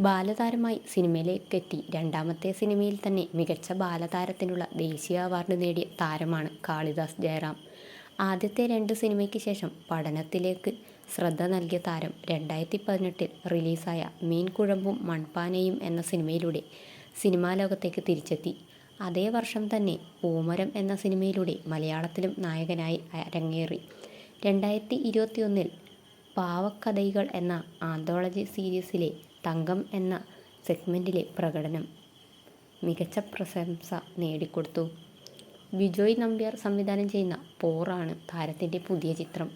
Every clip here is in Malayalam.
ബാലതാരമായി സിനിമയിലേക്കെത്തി രണ്ടാമത്തെ സിനിമയിൽ തന്നെ മികച്ച ബാലതാരത്തിനുള്ള ദേശീയ അവാർഡ് നേടിയ താരമാണ് കാളിദാസ് ജയറാം. ആദ്യത്തെ രണ്ട് സിനിമയ്ക്ക് ശേഷം പഠനത്തിലേക്ക് ശ്രദ്ധ നൽകിയ താരം രണ്ടായിരത്തി പതിനെട്ടിൽ റിലീസായ മീൻ കുഴമ്പും മൺപാനയും എന്ന സിനിമയിലൂടെ സിനിമാ ലോകത്തേക്ക് തിരിച്ചെത്തി. അതേ വർഷം തന്നെ പൂമരം എന്ന സിനിമയിലൂടെ മലയാളത്തിലും നായകനായി അരങ്ങേറി. രണ്ടായിരത്തി ഇരുപത്തിയൊന്നിൽ പാവക്കഥകൾ എന്ന ആന്തോളജി സീരീസിലെ തങ്കം എന്ന സെഗ്മെന്റിലെ പ്രകടനം മികച്ച പ്രശംസ നേടിക്കൊടുത്തു. വിജോയ് നമ്പ്യാർ സംവിധാനം ചെയ്യുന്ന പോറാണ് താരത്തിന്റെ പുതിയ ചിത്രം.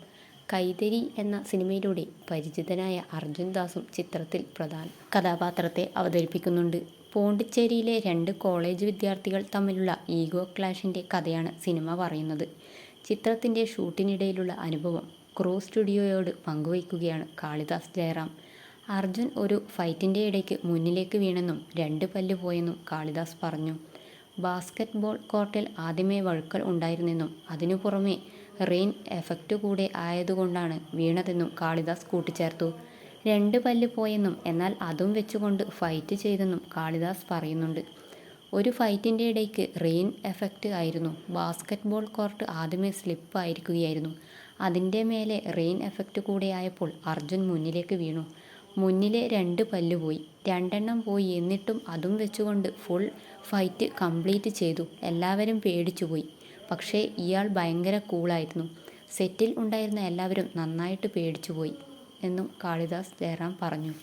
കൈതരി എന്ന സിനിമയിലൂടെ പരിചിതനായ അർജുൻ ദാസും ചിത്രത്തിൽ പ്രധാന കഥാപാത്രത്തെ അവതരിപ്പിക്കുന്നുണ്ട്. പോണ്ടിച്ചേരിയിലെ രണ്ട് കോളേജ് വിദ്യാർത്ഥികൾ തമ്മിലുള്ള ഈഗോ ക്ലാഷിന്റെ കഥയാണ് സിനിമ പറയുന്നത്. ചിത്രത്തിന്റെ ഷൂട്ടിനിടയിലുള്ള അനുഭവം ക്രൂ സ്റ്റുഡിയോയോട് പങ്കുവയ്ക്കുകയാണ് കാളിദാസ് ജയറാം. അർജുൻ ഒരു ഫൈറ്റിന്റെ ഇടയ്ക്ക് മുന്നിലേക്ക് വീണെന്നും രണ്ട് പല്ല് പോയെന്നും കാളിദാസ് പറഞ്ഞു. ബാസ്ക്കറ്റ് ബോൾ കോർട്ടിൽ ആദ്യമേ വഴുക്കൽ ഉണ്ടായിരുന്നെന്നും അതിനു പുറമെ റെയിൻ എഫക്റ്റ് കൂടെ ആയതുകൊണ്ടാണ് വീണതെന്നും കാളിദാസ് കൂട്ടിച്ചേർത്തു. രണ്ട് പല്ല് പോയെന്നും എന്നാൽ അതും വെച്ചുകൊണ്ട് ഫൈറ്റ് ചെയ്തെന്നും കാളിദാസ് പറയുന്നുണ്ട്. ഒരു ഫൈറ്റിന്റെ ഇടയ്ക്ക് റെയിൻ എഫക്റ്റ് ആയിരുന്നു. ബാസ്ക്കറ്റ് ബോൾ കോർട്ട് ആദ്യമേ സ്ലിപ്പ് ആയിരിക്കുകയായിരുന്നു. അതിന്റെ മേലെ റെയിൻ എഫക്റ്റ് കൂടെ ആയപ്പോൾ അർജുൻ മുന്നിലേക്ക് വീണു. മുന്നിലെ രണ്ട് പല്ല് പോയി. രണ്ടെണ്ണം പോയി എന്നിട്ടും അതും വെച്ചുകൊണ്ട് ഫുൾ ഫൈറ്റ് കംപ്ലീറ്റ് ചെയ്തു. എല്ലാവരും പേടിച്ചുപോയി പക്ഷേ ഇയാൾ ഭയങ്കര കൂളായിരുന്നു. സെറ്റിൽ ഉണ്ടായിരുന്ന എല്ലാവരും നന്നായിട്ട് പേടിച്ചുപോയി എന്നും കാളിദാസ് ജയറാം പറഞ്ഞു.